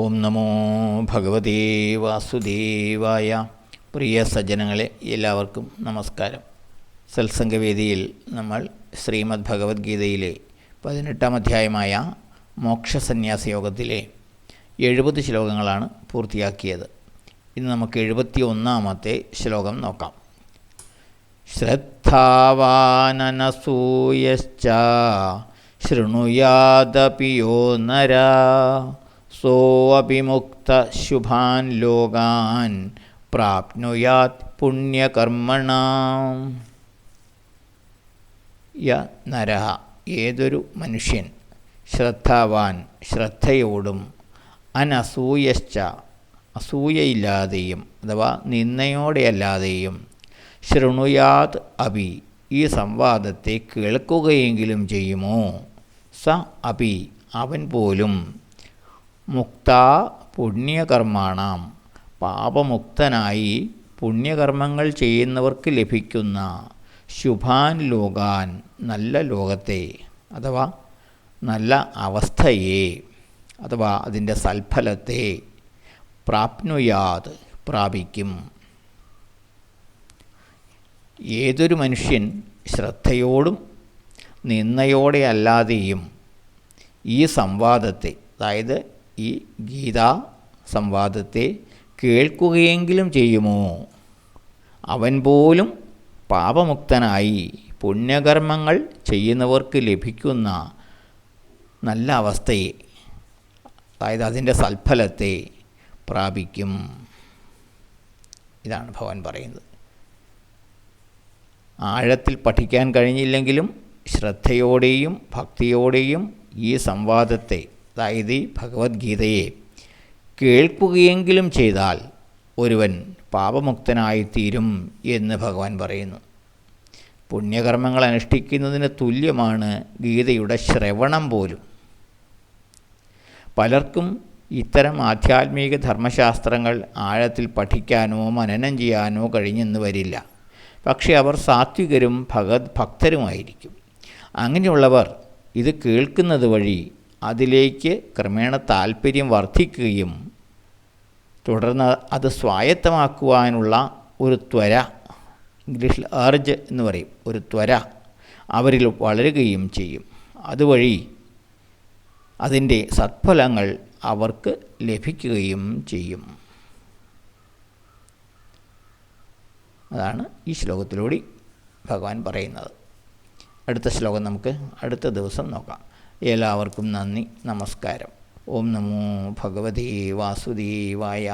ഓം നമോ ഭഗവതേ വാസുദേവായ പ്രിയ സജ്ജനങ്ങളെ എല്ലാവർക്കും നമസ്കാരം. സത്സംഗവേദിയിൽ നമ്മൾ ശ്രീമദ് ഭഗവത്ഗീതയിലെ പതിനെട്ടാം അധ്യായമായ മോക്ഷസന്യാസ യോഗത്തിലെ എഴുപത് ശ്ലോകങ്ങളാണ് പൂർത്തിയാക്കിയത്. ഇന്ന് നമുക്ക് എഴുപത്തി ഒന്നാമത്തെ ശ്ലോകം നോക്കാം. ശ്രദ്ധാവാനനസൂയശ്ച ശൃണുയാദപിയോ നരാ നര. സോऽപിമുക്ത ശുഭാൻ ലോകാൻ പ്രാപ്നുയാത് പുണ്യകർമ്മണാം യ നരഹ ഏതൊരു മനുഷ്യൻ ശ്രദ്ധാവാൻ ശ്രദ്ധയോടും അനസൂയശ്ച അസൂയയില്ലാതെയും അഥവാ നിന്നയോടെയല്ലാതെയും ശൃണുയാത് അപി ഈ സംവാദത്തെ കേൾക്കുകയെങ്കിലും ചെയ്യുമോ? സ അപി അവൻ പോലും മുക്ത പുണ്യകർമാണം. പാപമുക്തനായി പുണ്യകർമ്മങ്ങൾ ചെയ്യുന്നവർക്ക് ലഭിക്കുന്ന ശുഭാൻ ലോകാൻ നല്ല ലോകത്തെ അഥവാ നല്ല അവസ്ഥയെ അഥവാ അതിന്റെ സൽഫലത്തെ പ്രാപ്നുയാത് പ്രാപിക്കും. ഏതൊരു മനുഷ്യൻ ശ്രദ്ധയോടും നിന്നയോടെ അല്ലാതെയും ഈ സംവാദത്തെ അതായത് ഈ ഗീതാ സംവാദത്തെ കേൾക്കുകയെങ്കിലും ചെയ്യുമോ? അവൻ പോലും പാപമുക്തനായി പുണ്യകർമ്മങ്ങൾ ചെയ്യുന്നവർക്ക് ലഭിക്കുന്ന നല്ല അവസ്ഥയെ അതായത് അതിന്റെ സൽഫലത്തെ പ്രാപിക്കും. ഇതാണ് ഭവൻ പറയുന്നത്. ആഴത്തിൽ പഠിക്കാൻ കഴിഞ്ഞില്ലെങ്കിലും ശ്രദ്ധയോടെയും ഭക്തിയോടെയും ഈ സംവാദത്തെ അതായത് ഭഗവത്ഗീതയെ കേൾക്കുകയെങ്കിലും ചെയ്താൽ ഒരുവൻ പാപമുക്തനായിത്തീരും എന്ന് ഭഗവാൻ പറയുന്നു. പുണ്യകർമ്മങ്ങൾ അനുഷ്ഠിക്കുന്നതിന് തുല്യമാണ് ഗീതയുടെ ശ്രവണം പോലും. പലർക്കും ഇത്തരം ആധ്യാത്മിക ധർമ്മശാസ്ത്രങ്ങൾ ആഴത്തിൽ പഠിക്കാനോ മനനം ചെയ്യാനോ കഴിഞ്ഞെന്ന് വരില്ല. പക്ഷേ അവർ സാത്വികരും ഭഗത് ഭക്തരുമായിരിക്കും. അങ്ങനെയുള്ളവർ ഇത് കേൾക്കുന്നത് വഴി അതിലേക്ക് ക്രമേണ താല്പര്യം വർദ്ധിക്കുകയും തുടർന്ന് അത് സ്വായത്തമാക്കുവാനുള്ള ഒരു ത്വര ഇംഗ്ലീഷിൽ അർജ് എന്ന് പറയും ഒരു ത്വര അവരിൽ വളരുകയും ചെയ്യും. അതുവഴി അതിന്റെ സത്ഫലങ്ങൾ അവർക്ക് ലഭിക്കുകയും ചെയ്യും. അതാണ് ഈ ശ്ലോകത്തിലൂടെ ഭഗവാൻ പറയുന്നത്. അടുത്ത ശ്ലോകം നമുക്ക് അടുത്ത ദിവസം നോക്കാം. എല്ലാവർക്കും നന്ദി നമസ്കാരം. ഓം നമോ ഭഗവതേ വാസുദേവായ.